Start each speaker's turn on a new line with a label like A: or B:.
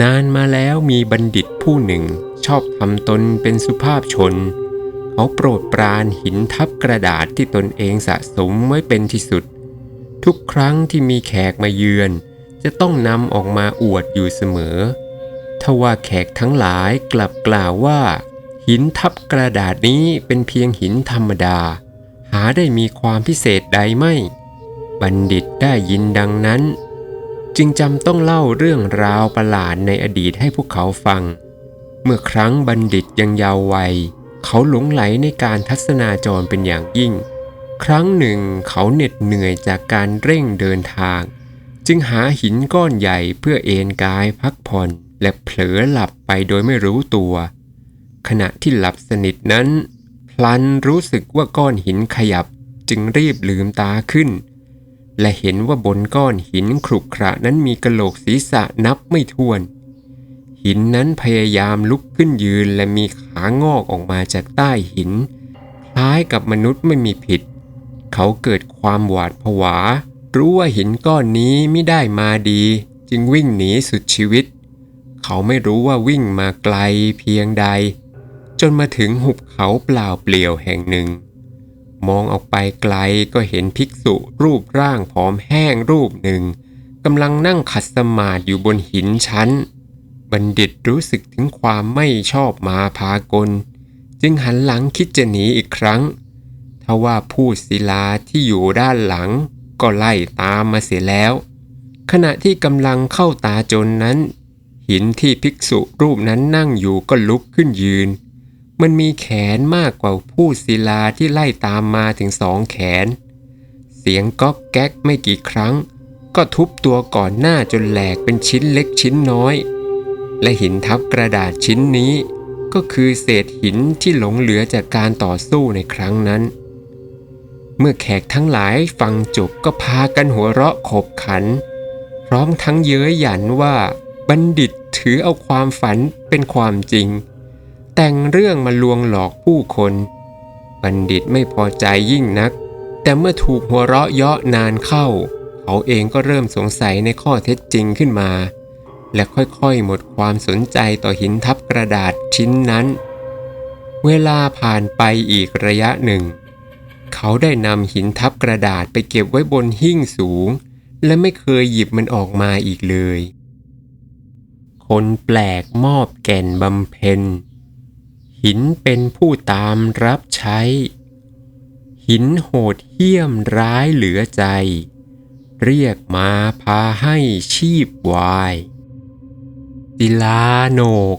A: นานมาแล้วมีบัณฑิตผู้หนึ่งชอบทำตนเป็นสุภาพชน เขาโปรดปรานหินทับกระดาษที่ตนเองสะสมไว้เป็นที่สุด ทุกครั้งที่มีแขกมาเยือน จะต้องนำออกมาอวดอยู่เสมอทว่าแขกทั้งหลายกลับกล่าวว่า หินทับกระดาษนี้เป็นเพียงหินธรรมดา หาได้มีความพิเศษใดไม่ บัณฑิตได้ยินดังนั้น จึงจำต้องเล่าเรื่องราวประหลาดในอดีตให้พวกเขาฟัง เมื่อครั้งบัณฑิตยังเยาว์วัย เขาหลงไหลในการทัศนาจรเป็นอย่างยิ่ง ครั้งหนึ่งเขาเหน็ดเหนื่อยจากการเร่งเดินทาง จึงหาหินก้อนใหญ่เพื่อเอนกายพักผ่อนและเผลอหลับไปโดยไม่รู้ตัว ขณะที่หลับสนิทนั้น พลันรู้สึกว่าก้อนหินขยับจึงรีบลืมตาขึ้น และเห็นว่าบนก้อนหินขรุขระนั้นมีกระโหลกศีรษะนับไม่ถ้วน หินนั้นพยายามลุกขึ้นยืนและมีขางอกออกมาจากใต้หิน คล้ายกับมนุษย์ไม่มีผิด เขาเกิดความหวาดผวา รู้ว่าหินก้อนนี้ไม่ได้มาดี จึงวิ่งหนีสุดชีวิต เขาไม่รู้ว่าวิ่งมาไกลเพียงใด จนมาถึงหุบเขาเปล่าเปลี่ยวแห่งหนึ่ง มองออกไปไกลก็เห็นภิกษุรูปร่างผอมแห้งรูปหนึ่งกำลังนั่งขัดสมาธิอยู่บนหินชั้น บัณฑิตรู้สึกถึงความไม่ชอบมาพากล จึงหันหลังคิดจะหนีอีกครั้งทว่าผู้ศิลาที่อยู่ด้านหลังก็ไล่ตามมาเสียแล้ว ขณะที่กำลังเข้าตาจนนั้น หินที่ภิกษุรูปนั้นนั่งอยู่ก็ลุกขึ้นยืน มันมีแขนมากกว่าผู้ศิลาที่ไล่ตามมาถึงสองแขน เสียงก๊อกแก๊กไม่กี่ครั้ง ก็ทุบตัวก่อนหน้าจนแหลกเป็นชิ้นเล็กชิ้นน้อย และหินทับกระดาษชิ้นนี้ก็คือเศษหินที่หลงเหลือจากการต่อสู้ในครั้งนั้น เมื่อแขกทั้งหลายฟังจบก็พากันหัวเราะขบขัน พร้อมทั้งเย้ยหยันว่า บัณฑิตถือเอาความฝันเป็นความจริง แต่งเรื่องมาลวงหลอกผู้คน บัณฑิตไม่พอใจยิ่งนัก แต่เมื่อถูกหัวเราะเยาะนานเข้า เขาเองก็เริ่มสงสัยในข้อเท็จจริงขึ้นมา และค่อยๆหมดความสนใจต่อหินทับกระดาษชิ้นนั้น เวลาผ่านไปอีกระยะหนึ่ง เขาได้นำหินทับกระดาษไปเก็บไว้บนหิ้งสูง และไม่เคยหยิบมันออกมาอีกเลย คนแปลกมอบแก่นบำเพ็ญ หินเป็นผู้ตามรับใช้ หินโหดเหี้ยมร้ายเหลือใจ เรียกมาพาให้ชีพวาย ศิลาโหนก